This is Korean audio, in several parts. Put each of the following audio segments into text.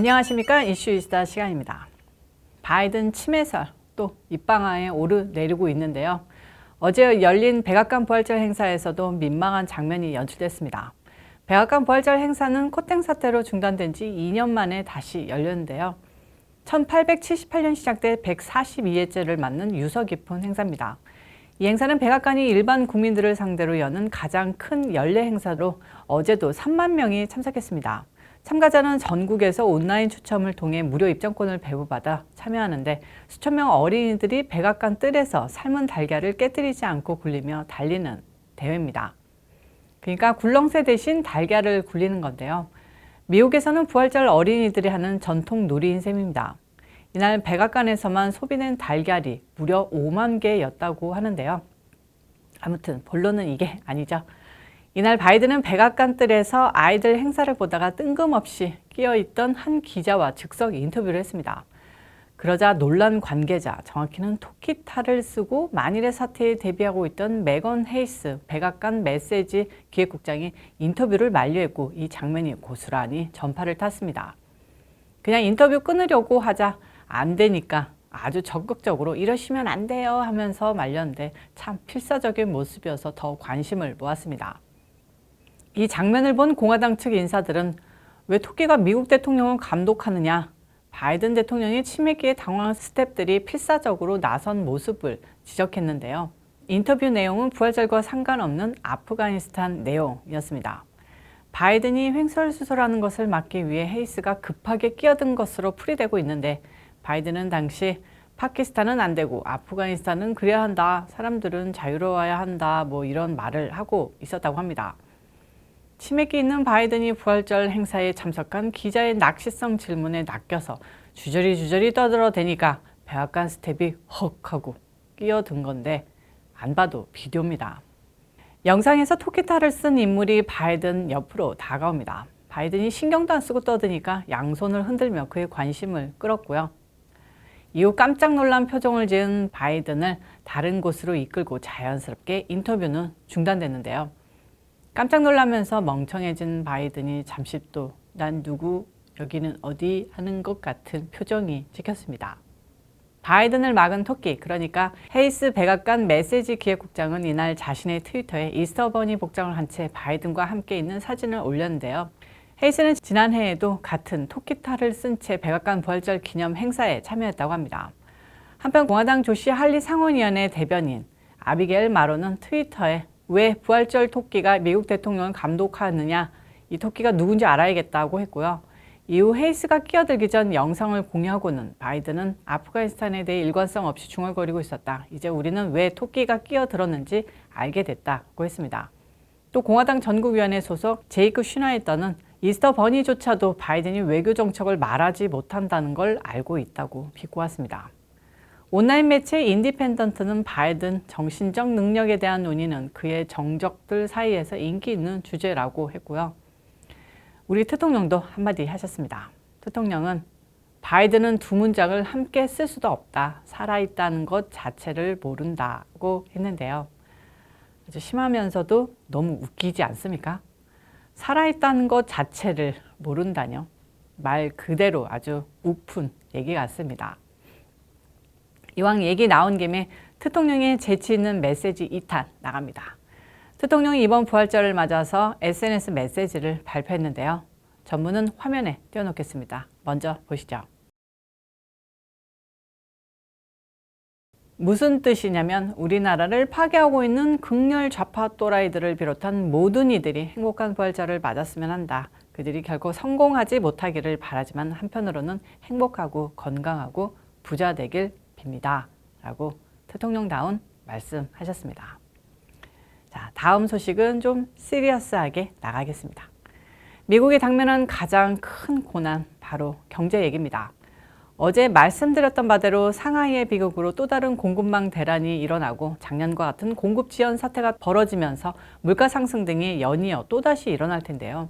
안녕하십니까 이슈이스타 시간입니다. 바이든 침해설 또 입방아에 오르내리고 있는데요. 어제 열린 백악관 부활절 행사에서도 민망한 장면이 연출됐습니다. 백악관 부활절 행사는 코땡 사태로 중단된 지 2년 만에 다시 열렸는데요. 1878년 시작돼 142회째를 맞는 유서 깊은 행사입니다. 이 행사는 백악관이 일반 국민들을 상대로 여는 가장 큰 연례 행사로 어제도 3만 명이 참석했습니다. 참가자는 전국에서 온라인 추첨을 통해 무료 입장권을 배부받아 참여하는데 수천 명 어린이들이 백악관 뜰에서 삶은 달걀을 깨뜨리지 않고 굴리며 달리는 대회입니다. 그러니까 굴렁쇠 대신 달걀을 굴리는 건데요. 미국에서는 부활절 어린이들이 하는 전통 놀이인 셈입니다. 이날 백악관에서만 소비된 달걀이 무려 5만 개였다고 하는데요. 아무튼 본론은 이게 아니죠. 이날 바이든은 백악관 뜰에서 아이들 행사를 보다가 뜬금없이 끼어있던 한 기자와 즉석 인터뷰를 했습니다. 그러자 논란 관계자, 정확히는 토끼탈을 쓰고 만일의 사태에 대비하고 있던 메건 헤이스 백악관 메시지 기획국장이 인터뷰를 만료했고 이 장면이 고스란히 전파를 탔습니다. 그냥 인터뷰 끊으려고 하자 안 되니까 아주 적극적으로 이러시면 안 돼요 하면서 말렸는데 참 필사적인 모습이어서 더 관심을 모았습니다. 이 장면을 본 공화당 측 인사들은 왜 토끼가 미국 대통령을 감독하느냐 바이든 대통령이 치매기에 당황한 스탭들이 필사적으로 나선 모습을 지적했는데요. 인터뷰 내용은 부활절과 상관없는 아프가니스탄 내용이었습니다. 바이든이 횡설수설하는 것을 막기 위해 헤이스가 급하게 끼어든 것으로 풀이되고 있는데 바이든은 당시 파키스탄은 안 되고 아프가니스탄은 그래야 한다. 사람들은 자유로워야 한다. 뭐 이런 말을 하고 있었다고 합니다. 치맥기 있는 바이든이 부활절 행사에 참석한 기자의 낚시성 질문에 낚여서 주저리 주저리 떠들어대니까 백악관 스텝이 헉 하고 끼어든 건데 안 봐도 비디오입니다. 영상에서 토끼탈을 쓴 인물이 바이든 옆으로 다가옵니다. 바이든이 신경도 안 쓰고 떠드니까 양손을 흔들며 그의 관심을 끌었고요. 이후 깜짝 놀란 표정을 지은 바이든을 다른 곳으로 이끌고 자연스럽게 인터뷰는 중단됐는데요. 깜짝 놀라면서 멍청해진 바이든이 잠시 또 난 누구 여기는 어디 하는 것 같은 표정이 찍혔습니다. 바이든을 막은 토끼 그러니까 헤이스 백악관 메시지 기획국장은 이날 자신의 트위터에 이스터버니 복장을 한 채 바이든과 함께 있는 사진을 올렸는데요. 헤이스는 지난해에도 같은 토끼탈을 쓴 채 백악관 부활절 기념 행사에 참여했다고 합니다. 한편 공화당 조시 할리 상원위원회 대변인 아비게일 마로는 트위터에 왜 부활절 토끼가 미국 대통령을 감독하느냐 이 토끼가 누군지 알아야겠다고 했고요. 이후 헤이스가 끼어들기 전 영상을 공유하고는 바이든은 아프가니스탄에 대해 일관성 없이 중얼거리고 있었다. 이제 우리는 왜 토끼가 끼어들었는지 알게 됐다고 했습니다. 또 공화당 전국위원회 소속 제이크 슈나이더는 이스터 버니조차도 바이든이 외교 정책을 말하지 못한다는 걸 알고 있다고 비꼬았습니다. 온라인 매체 인디펜던트는 바이든 정신적 능력에 대한 논의는 그의 정적들 사이에서 인기 있는 주제라고 했고요. 우리 대통령도 한마디 하셨습니다. 대통령은 바이든은 두 문장을 함께 쓸 수도 없다. 살아있다는 것 자체를 모른다고 했는데요. 아주 심하면서도 너무 웃기지 않습니까? 살아있다는 것 자체를 모른다뇨. 말 그대로 아주 우픈 얘기 같습니다. 이왕 얘기 나온 김에 대통령의 재치 있는 메시지 2탄 나갑니다. 대통령이 이번 부활절을 맞아서 SNS 메시지를 발표했는데요. 전문은 화면에 띄워놓겠습니다. 먼저 보시죠. 무슨 뜻이냐면 우리나라를 파괴하고 있는 극렬 좌파 또라이들을 비롯한 모든 이들이 행복한 부활절을 맞았으면 한다. 그들이 결코 성공하지 못하기를 바라지만 한편으로는 행복하고 건강하고 부자 되길 빕니다. 라고 대통령다운 말씀하셨습니다. 자, 다음 소식은 좀 시리어스하게 나가겠습니다. 미국이 당면한 가장 큰 고난 바로 경제 얘기입니다. 어제 말씀드렸던 바대로 상하이의 비극으로 또 다른 공급망 대란이 일어나고 작년과 같은 공급 지연 사태가 벌어지면서 물가 상승 등이 연이어 또다시 일어날 텐데요.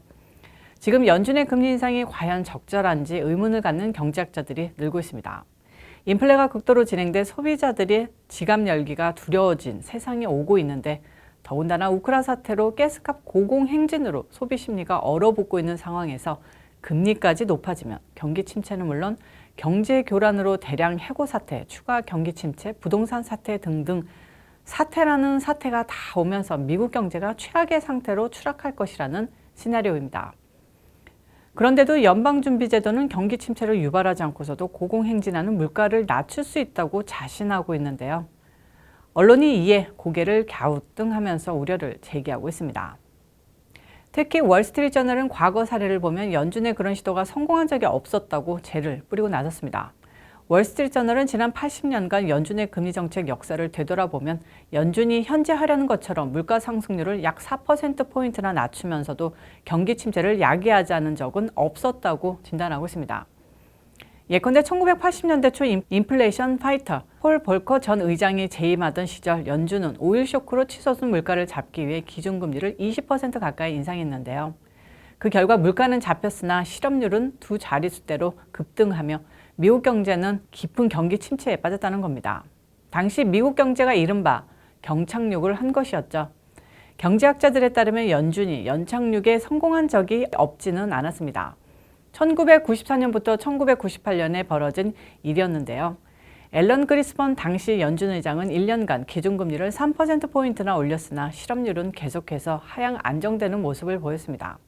지금 연준의 금리 인상이 과연 적절한지 의문을 갖는 경제학자들이 늘고 있습니다. 인플레가 극도로 진행돼 소비자들의 지갑 열기가 두려워진 세상에 오고 있는데 더군다나 우크라 사태로 가스값 고공 행진으로 소비 심리가 얼어붙고 있는 상황에서 금리까지 높아지면 경기 침체는 물론 경제 교란으로 대량 해고 사태, 추가 경기 침체, 부동산 사태 등등 사태라는 사태가 다 오면서 미국 경제가 최악의 상태로 추락할 것이라는 시나리오입니다. 그런데도 연방준비제도는 경기 침체를 유발하지 않고서도 고공행진하는 물가를 낮출 수 있다고 자신하고 있는데요. 언론이 이에 고개를 갸우뚱하면서 우려를 제기하고 있습니다. 특히 월스트리트저널은 과거 사례를 보면 연준의 그런 시도가 성공한 적이 없었다고 죄를 뿌리고 나섰습니다. 월스트리트저널은 지난 80년간 연준의 금리 정책 역사를 되돌아보면 연준이 현재 하려는 것처럼 물가 상승률을 약 4%포인트나 낮추면서도 경기 침체를 야기하지 않은 적은 없었다고 진단하고 있습니다. 예컨대 1980년대 초 인플레이션 파이터 폴 볼커 전 의장이 재임하던 시절 연준은 오일 쇼크로 치솟은 물가를 잡기 위해 기준금리를 20% 가까이 인상했는데요. 그 결과 물가는 잡혔으나 실업률은 두 자릿수대로 급등하며 미국 경제는 깊은 경기 침체에 빠졌다는 겁니다. 당시 미국 경제가 이른바 경착륙을 한 것이었죠. 경제학자들에 따르면 연준이 연착륙에 성공한 적이 없지는 않았습니다. 1994년부터 1998년에 벌어진 일이었는데요. 앨런 그리스번 당시 연준 의장은 1년간 기준금리를 3%포인트나 올렸으나 실업률은 계속해서 하향 안정되는 모습을 보였습니다.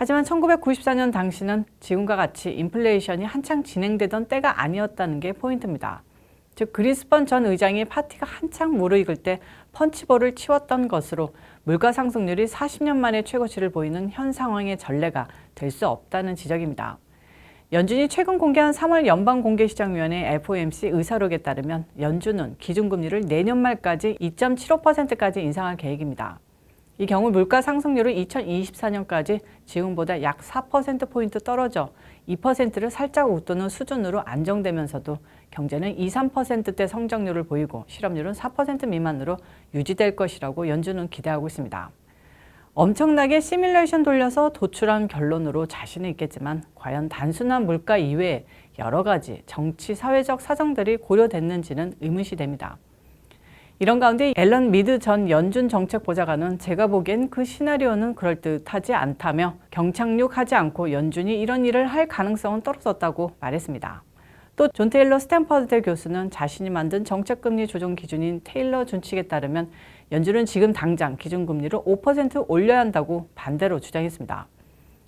하지만 1994년 당시는 지금과 같이 인플레이션이 한창 진행되던 때가 아니었다는 게 포인트입니다. 즉 그리스번 전 의장이 파티가 한창 무르익을 때 펀치볼을 치웠던 것으로 물가 상승률이 40년 만에 최고치를 보이는 현 상황의 전례가 될 수 없다는 지적입니다. 연준이 최근 공개한 3월 연방공개시장위원회 FOMC 의사록에 따르면 연준은 기준금리를 내년 말까지 2.75%까지 인상할 계획입니다. 이 경우 물가 상승률은 2024년까지 지금보다 약 4%포인트 떨어져 2%를 살짝 웃도는 수준으로 안정되면서도 경제는 2, 3%대 성장률을 보이고 실업률은 4% 미만으로 유지될 것이라고 연준은 기대하고 있습니다. 엄청나게 시뮬레이션 돌려서 도출한 결론으로 자신은 있겠지만 과연 단순한 물가 이외에 여러 가지 정치, 사회적 사정들이 고려됐는지는 의문시 됩니다. 이런 가운데 앨런 미드 전 연준 정책 보좌관은 제가 보기엔 그 시나리오는 그럴듯하지 않다며 경착륙하지 않고 연준이 이런 일을 할 가능성은 떨어졌다고 말했습니다. 또 존 테일러 스탠퍼드대 교수는 자신이 만든 정책금리 조정 기준인 테일러 준칙에 따르면 연준은 지금 당장 기준금리를 5% 올려야 한다고 반대로 주장했습니다.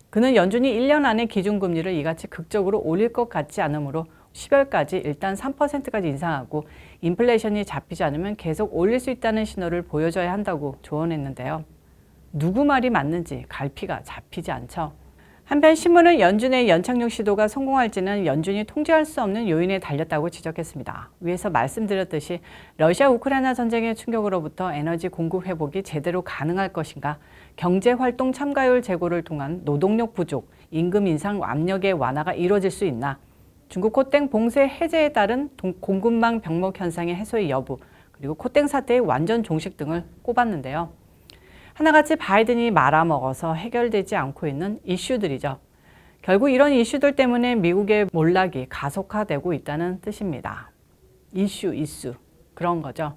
그는 연준이 1년 안에 기준금리를 이같이 극적으로 올릴 것 같지 않으므로 10월까지 일단 3%까지 인상하고 인플레이션이 잡히지 않으면 계속 올릴 수 있다는 신호를 보여줘야 한다고 조언했는데요. 누구 말이 맞는지 갈피가 잡히지 않죠. 한편 신문은 연준의 연착륙 시도가 성공할지는 연준이 통제할 수 없는 요인에 달렸다고 지적했습니다. 위에서 말씀드렸듯이 러시아 우크라이나 전쟁의 충격으로부터 에너지 공급 회복이 제대로 가능할 것인가, 경제 활동 참가율 제고를 통한 노동력 부족, 임금 인상 압력의 완화가 이루어질 수 있나, 중국 코땡 봉쇄 해제에 따른 공급망 병목 현상의 해소의 여부, 그리고 코땡 사태의 완전 종식 등을 꼽았는데요. 하나같이 바이든이 말아먹어서 해결되지 않고 있는 이슈들이죠. 결국 이런 이슈들 때문에 미국의 몰락이 가속화되고 있다는 뜻입니다. 이슈, 이슈. 그런 거죠.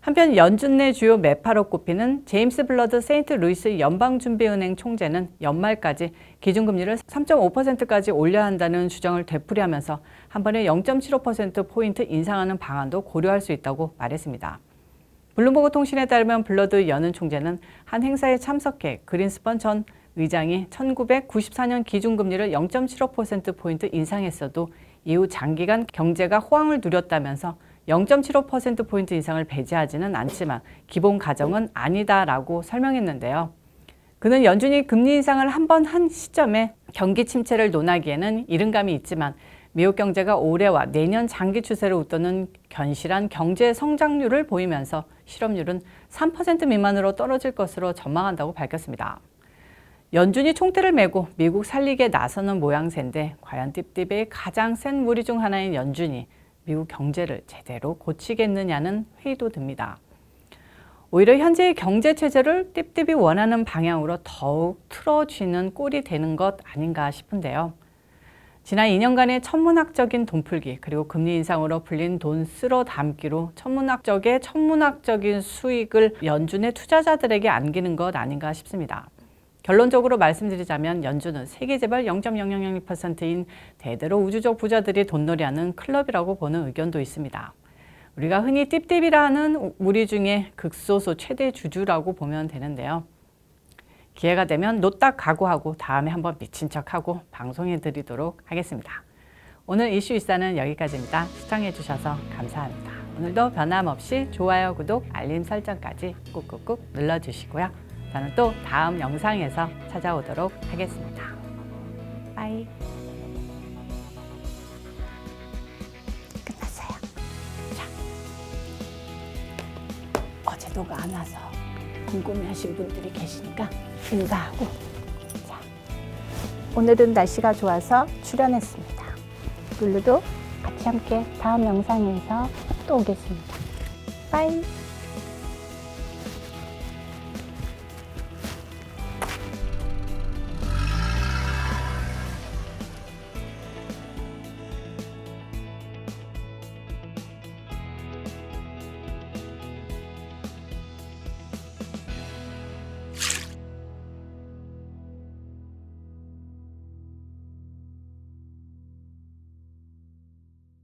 한편 연준 내 주요 매파로 꼽히는 제임스 블러드 세인트 루이스 연방준비은행 총재는 연말까지 기준금리를 3.5%까지 올려야 한다는 주장을 되풀이하면서 한 번에 0.75%포인트 인상하는 방안도 고려할 수 있다고 말했습니다. 블룸버그 통신에 따르면 블러드 연은 총재는 한 행사에 참석해 그린스펀 전 의장이 1994년 기준금리를 0.75%포인트 인상했어도 이후 장기간 경제가 호황을 누렸다면서 0.75%포인트 이상을 배제하지는 않지만 기본 가정은 아니다라고 설명했는데요. 그는 연준이 금리 인상을 한번한 시점에 경기 침체를 논하기에는 이른 감이 있지만 미국 경제가 올해와 내년 장기 추세를 웃도는 견실한 경제 성장률을 보이면서 실업률은 3% 미만으로 떨어질 것으로 전망한다고 밝혔습니다. 연준이 총대를 메고 미국 살리게 나서는 모양새인데 과연 띠띠의 가장 센 무리 중 하나인 연준이 미국 경제를 제대로 고치겠느냐는 회의도 듭니다. 오히려 현재의 경제 체제를 띠띠이 원하는 방향으로 더욱 틀어쥐는 꼴이 되는 것 아닌가 싶은데요. 지난 2년간의 천문학적인 돈풀기 그리고 금리 인상으로 풀린 돈 쓸어 담기로 천문학적의 천문학적인 수익을 연준의 투자자들에게 안기는 것 아닌가 싶습니다. 결론적으로 말씀드리자면 연준은 세계 재벌 0.0006%인 대대로 우주적 부자들이 돈놀이하는 클럽이라고 보는 의견도 있습니다. 우리가 흔히 띠띠비라 하는 무리 중에 극소수 최대 주주라고 보면 되는데요. 기회가 되면 노딱 각오하고 다음에 한번 미친 척하고 방송해 드리도록 하겠습니다. 오늘 이슈 일사는 여기까지입니다. 시청해 주셔서 감사합니다. 오늘도 변함없이 좋아요, 구독, 알림 설정까지 꾹꾹꾹 눌러주시고요. 저는 또 다음 영상에서 찾아오도록 하겠습니다. 빠이. 끝났어요. 자. 어제 너가 안 와서 궁금해하신 분들이 계시니까 인사하고. 자. 오늘은 날씨가 좋아서 출연했습니다. 룰루도 같이 함께 다음 영상에서 또 오겠습니다. 빠이.